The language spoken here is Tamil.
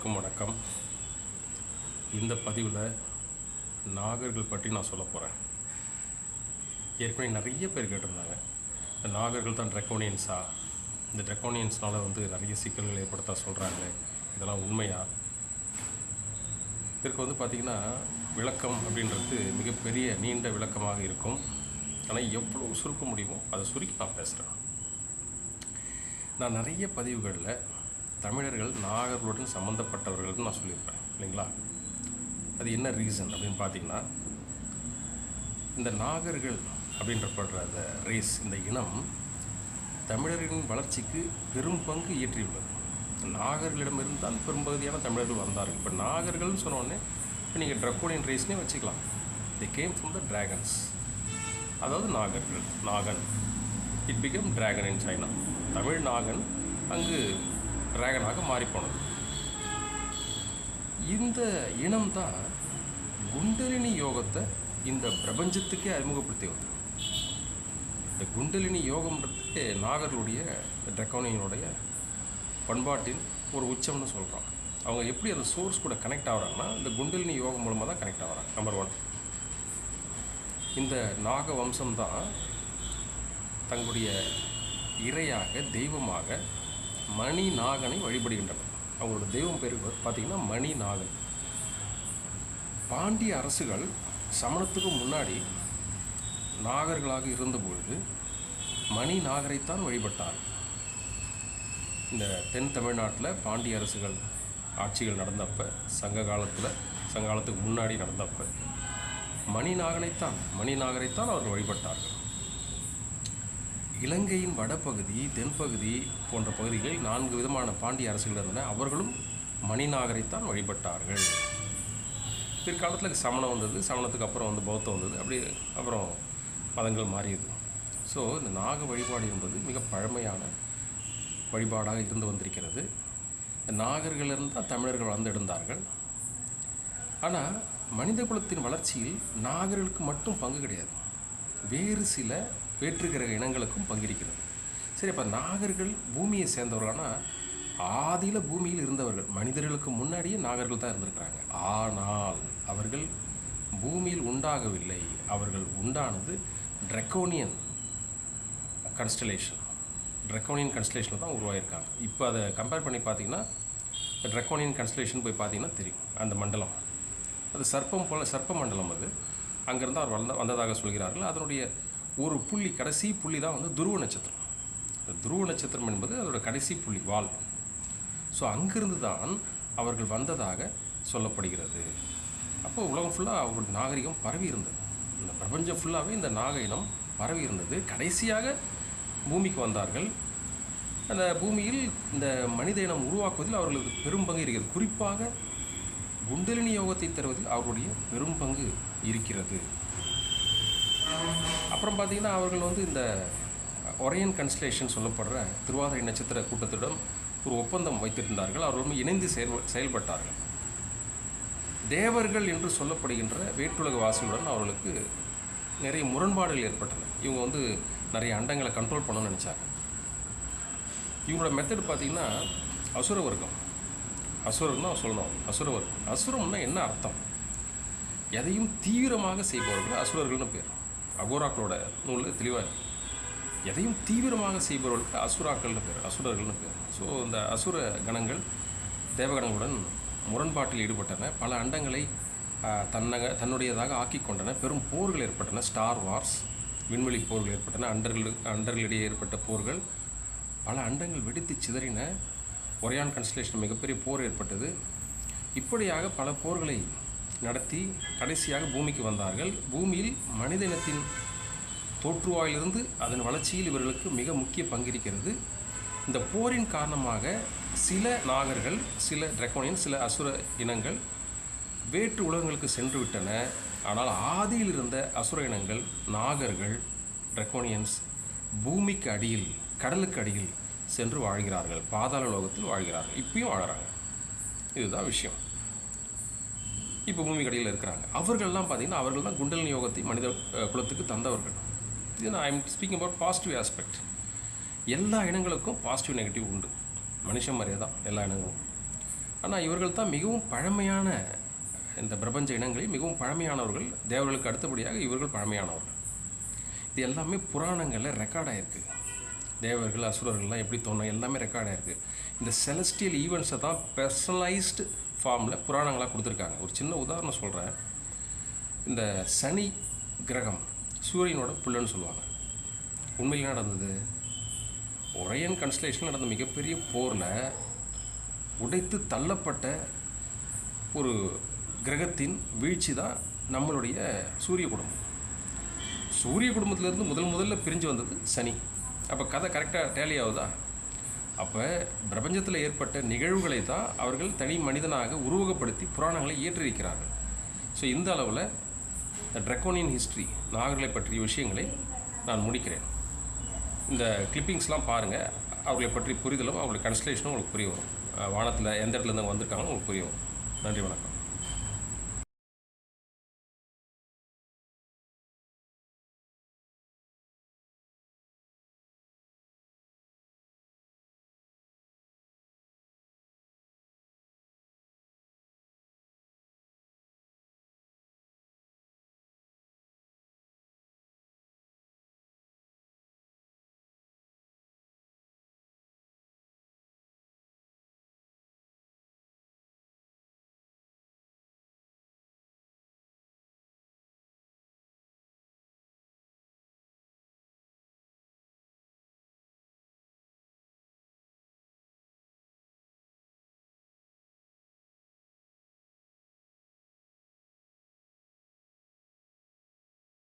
அனைவருக்கும் வணக்கம். இந்த பதிவில் நாகர்கள் பற்றி நான் சொல்ல போகிறேன் ஏற்கனவே நிறைய பேர் கேட்டிருந்தாங்க. இந்த நாகர்கள் தான் ட்ரெக்கோனியன்ஸா இந்த ட்ரெக்கோனியன்ஸ்னால வந்து நிறைய சிக்கல்கள் ஏற்படுத்த சொல்கிறாங்க இதெல்லாம் உண்மையா? இதற்கு வந்து பார்த்திங்கன்னா விளக்கம் அப்படின்றது மிகப்பெரிய நீண்ட விளக்கமாக இருக்கும். ஆனால் எவ்வளோ சுருக்க முடியுமோ அதை சுருக்கி நான் பேசுகிறேன் நான் நிறைய பதிவுகளில் தமிழர்கள் நாகர்களுடன் சம்மந்தப்பட்டவர்கள்னு நான் சொல்லியிருப்பேன் இல்லைங்களா? அது என்ன ரீசன் அப்படின்னு பார்த்தீங்கன்னா இந்த நாகர்கள் அப்படின்றப்படுற அந்த ரேஸ் இந்த இனம் தமிழரின் வளர்ச்சிக்கு பெரும் பங்கு இயற்றியுள்ளது. நாகர்களிடமிருந்து தான் பெரும்பகுதியான தமிழர்கள் வந்தார்கள் இப்போ நாகர்கள்னு சொன்னோடனே இப்போ நீங்கள் ட்ரக்கோனியன் ரேஸ்னே வச்சுக்கலாம். They came from the dragons அதாவது நாகர்கள் Nagan. It become dragon in China Tamil Nagan அங்கு டிராகனாக மாறிப்போனது. இந்த இனம்தான் குண்டலினி யோகத்தை இந்த பிரபஞ்சத்துக்கே அறிமுகப்படுத்தியது இந்த குண்டலினி யோகம்ன்றது நாகர்களுடைய ட்ரெக்கோனியனுடைய பண்பாட்டின் ஒரு உச்சம்னு சொல்கிறோம் அவங்க எப்படி அந்த சோர்ஸ் கூட கனெக்ட் ஆகிறாங்கன்னா இந்த குண்டலினி யோகம் மூலமாக தான் கனெக்ட் ஆகிறாங்க நம்பர் ஒன் இந்த நாக வம்சம் தான் தங்களுடைய இரையாக தெய்வமாக மணி நாகனை வழிபடுகின்றனர். அவங்களோட தெய்வம் பேர் பார்த்திங்கன்னா மணி நாகன் பாண்டிய அரசுகள் சமணத்துக்கு முன்னாடி நாகர்களாக இருந்தபொழுது மணி நாகரைத்தான் வழிபட்டார். இந்த தென் தமிழ்நாட்டில் பாண்டிய அரசுகள் ஆட்சிகள் நடந்தப்ப சங்க காலத்தில் சங்க காலத்துக்கு முன்னாடி நடந்தப்ப மணிநாகனைத்தான் மணிநாகரைத்தான் அவர்கள் வழிபட்டார்கள். இலங்கையின் வடபகுதி தென்பகுதி போன்ற பகுதிகளில் நான்கு விதமான பாண்டிய அரசுகள் இருந்தன. அவர்களும் மணிநாகரைத்தான் வழிபட்டார்கள். பிற்காலத்தில் சமணம் வந்தது. சமணத்துக்கு அப்புறம் வந்து பௌத்தம் வந்தது. அப்படி அப்புறம் மதங்கள் மாறியது. ஸோ இந்த நாக வழிபாடு என்பது மிக பழமையான வழிபாடாக இருந்து வந்திருக்கிறது. இந்த நாகர்களிலிருந்து தான் தமிழர்கள் வளர்ந்தெடுந்தார்கள் ஆனால் மனித குலத்தின் வளர்ச்சியில் நாகர்களுக்கு மட்டும் பங்கு கிடையாது. வேறு சில வேற்றுக்கிரக இனங்களுக்கும் பங்கிருக்கிறது. சரி அப்போ நாகர்கள் பூமியை சேர்ந்தவர்களானா? ஆதியில் பூமியில் இருந்தவர்கள். மனிதர்களுக்கு முன்னாடியே நாகர்கள் தான் இருந்திருக்கிறாங்க. ஆனால் அவர்கள் பூமியில் உண்டாகவில்லை. அவர்கள் உண்டானது ட்ரெக்கோனியன் கன்ஸ்டலேஷன் ட்ரெக்கோனியன் கன்ஸ்டலேஷனில் தான் உருவாகியிருக்காங்க இப்போ அதை கம்பேர் பண்ணி பார்த்தீங்கன்னா ட்ரெக்கோனியன் கன்ஸ்டலேஷன் போய் பார்த்தீங்கன்னா தெரியும். அந்த மண்டலம். அது சர்ப்பம் போல் சர்ப்ப மண்டலம் அது. அங்கேருந்து அவர் வந்த வந்ததாக சொல்கிறார்கள். அதனுடைய ஒரு புள்ளி கடைசி புள்ளி தான் வந்து துருவ நட்சத்திரம். இந்த துருவ நட்சத்திரம் என்பது அதோட கடைசி புள்ளி வால். ஸோ அங்கிருந்து தான் அவர்கள் வந்ததாக சொல்லப்படுகிறது. அப்போ உலகம் ஃபுல்லாக அவர்களுடைய நாகரிகம் பரவி இருந்தது. இந்த பிரபஞ்சம் ஃபுல்லாகவே இந்த நாக இனம் பரவி இருந்தது. கடைசியாக பூமிக்கு வந்தார்கள். அந்த பூமியில் இந்த மனித இனம் உருவாக்குவதில் அவர்களுக்கு பெரும் பங்கு இருக்கிறது. குறிப்பாக குண்டலினி யோகத்தை தருவதில் அவருடைய பெரும் பங்கு இருக்கிறது. அப்புறம் பார்த்தீங்கன்னா அவர்கள் வந்து இந்த ஒரையன் கன்ஸ்டலேஷன் சொல்லப்படுற திருவாதிரை நட்சத்திர கூட்டத்துடன் ஒரு ஒப்பந்தம் வைத்திருந்தார்கள். அவர்களும் இணைந்து செயல் செயல்பட்டார்கள். தேவர்கள் என்று சொல்லப்படுகின்ற வேற்றுலக வாசிகளுடன் அவர்களுக்கு நிறைய முரண்பாடுகள் ஏற்பட்டன. இவங்க வந்து நிறைய அண்டங்களை கண்ட்ரோல் பண்ணணும்னு நினச்சாங்க. இவங்களோட மெத்தட் பார்த்தீங்கன்னா அசுர வர்க்கம் அசுரன். தான் சொல்லணும் அசுரவர். அசுரம்னா என்ன அர்த்தம்? எதையும் தீவிரமாக செய்பவர்கள் அசுரர்கள்னு பேர். அகோராக்களோட நூலில் தெளிவாக எதையும் தீவிரமாக செய்பவர்களுக்கு அசுராக்கள்னு பேர் அசுரர்கள்னு பேர். ஸோ இந்த அசுர கணங்கள் தேவகணங்களுடன் முரண்பாட்டில் ஈடுபட்டன. பல அண்டங்களை தன்னக தன்னுடையதாக ஆக்கி கொண்டன. பெரும் போர்கள் ஏற்பட்டன. ஸ்டார் வார்ஸ் விண்வெளி போர்கள் ஏற்பட்டன. அண்டர்கள் அண்டர்களிடையே ஏற்பட்ட போர்கள். பல அண்டங்கள் வெடித்து சிதறின. ஒரையான் கன்ஸ்டலேஷன் மிகப்பெரிய போர் ஏற்பட்டது. இப்படியாக பல போர்களை நடத்தி கடைசியாக பூமிக்கு வந்தார்கள். பூமியில் மனித இனத்தின் தோற்றுவாயிலிருந்து அதன் வளர்ச்சியில் இவர்களுக்கு மிக முக்கிய பங்கிருக்கிறது இந்த போரின் காரணமாக சில நாகர்கள் சில ட்ரெக்கோனியன் சில அசுர இனங்கள் வேற்று உலகங்களுக்கு சென்று விட்டன ஆனால் ஆதியில் இருந்த அசுர இனங்கள் நாகர்கள் ட்ரெக்கோனியன்ஸ் பூமிக்கு அடியில் கடலுக்கு அடியில் சென்று வாழ்கிறார்கள். பாதாள லோகத்தில் வாழ்கிறார்கள். இப்பயும் வாழறாங்க. இதுதான் விஷயம். இப்போ பூமி கடையில் இருக்கிறாங்க. அவர்கள்லாம் பார்த்தீங்கன்னா அவர்கள் தான் குண்டலினி யோகத்தை மனித குலத்துக்கு தந்தவர்கள். இது நான் I'm speaking about positive aspect எல்லா இனங்களுக்கும் பாசிட்டிவ் நெகட்டிவ் உண்டு. மனுஷன் மாதிரியே தான் எல்லா இனங்களும். ஆனால் இவர்கள் தான் மிகவும் பழமையான இந்த பிரபஞ்ச இனங்களில் மிகவும் பழமையானவர்கள். தேவர்களுக்கு அடுத்தபடியாக இவர்கள் பழமையானவர்கள். இது எல்லாமே புராணங்களில் ரெக்கார்ட் இருக்குது தேவர்கள் அசுரர்கள்லாம் எப்படி தோணும்? எல்லாமே ரெக்கார்ட் ஆயிருக்கு. இந்த செலஸ்டியல் ஈவெண்ட்ஸை தான் பர்சனலைஸ்டு ஃபார்மில் புராணங்களாக கொடுத்துருக்காங்க. ஒரு சின்ன உதாரணம் சொல்கிறேன் இந்த சனி கிரகம் சூரியனோட புள்ளன்னு சொல்லுவாங்க. உண்மையில் நடந்தது? ஒரையன் கன்ஸ்டலேஷன் நடந்த மிகப்பெரிய போரில் உடைத்து தள்ளப்பட்ட ஒரு கிரகத்தின் வீழ்ச்சி தான் நம்மளுடைய சூரிய குடும்பம். சூரிய குடும்பத்திலேருந்து முதல் முதல்ல பிரிஞ்சு வந்தது சனி. அப்போ கதை கரெக்டாக டேலி ஆகுதா? அப்போ பிரபஞ்சத்தில் ஏற்பட்ட நிகழ்வுகளை தான் அவர்கள் தனி மனிதனாக உருவகப்படுத்தி புராணங்களை இயற்றிருக்கிறார்கள் ஸோ இந்த அளவில் ட்ரெக்கோனியன் ஹிஸ்ட்ரி நாகர்களை பற்றிய விஷயங்களை நான் முடிக்கிறேன். இந்த கிளிப்பிங்ஸ்லாம் பாருங்கள் அவர்களை பற்றி புரிதலும் அவங்களுடைய கன்ஸ்டலேஷனும் உங்களுக்கு புரிய வரும். வானத்தில் எந்த இடத்துல இருந்து வந்திருக்காங்களோ உங்களுக்கு புரிய வரும். நன்றி வணக்கம்.